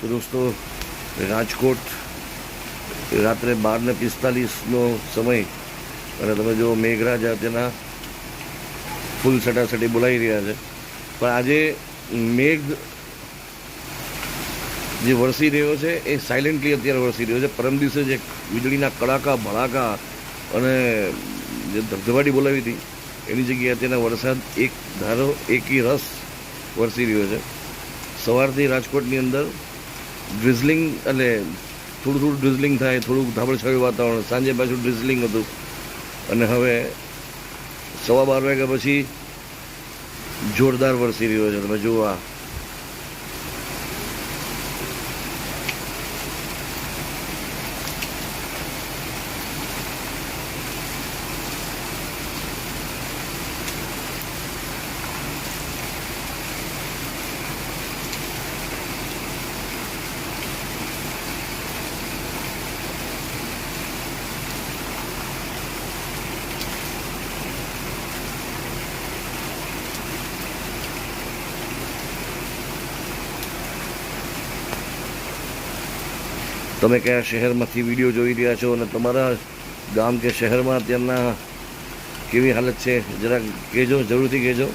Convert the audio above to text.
તો દોસ્તો રાજકોટ રાત્રે બાર ને પિસ્તાલીસનો સમય અને તમે જો મેઘરાજા તેના ફૂલ સટાસટી બોલાવી રહ્યા છે પણ આજે મેઘ જે વરસી રહ્યો છે એ સાયલેન્ટલી અત્યારે વરસી રહ્યો છે પરમ દિવસે જે વીજળીના કડાકા ભડાકા અને જે ધબધબાટી બોલાવી હતી એની જગ્યાએ અત્યારના વરસાદ એક ધારો એકી રસ વરસી રહ્યો છે સવારથી રાજકોટની અંદર ડ્રિઝલિંગ એટલે થોડું થોડું ડ્રિઝલિંગ થાય થોડુંક ધાબળછાયું વાતાવરણ. સાંજે પાછું ડ્રિઝલિંગ હતું. અને હવે સવા બાર વાગ્યા પછી જોરદાર વરસી રહ્યો છે. તમે જુઓ આ તમે કયા શહેરમાંથી વીડિયો જોઈ રહ્યા છો અને તમારા ગામ કે શહેરમાં અત્યારના કેવી હાલત છે? જરાક કહેજો, જરૂરથી કહેજો.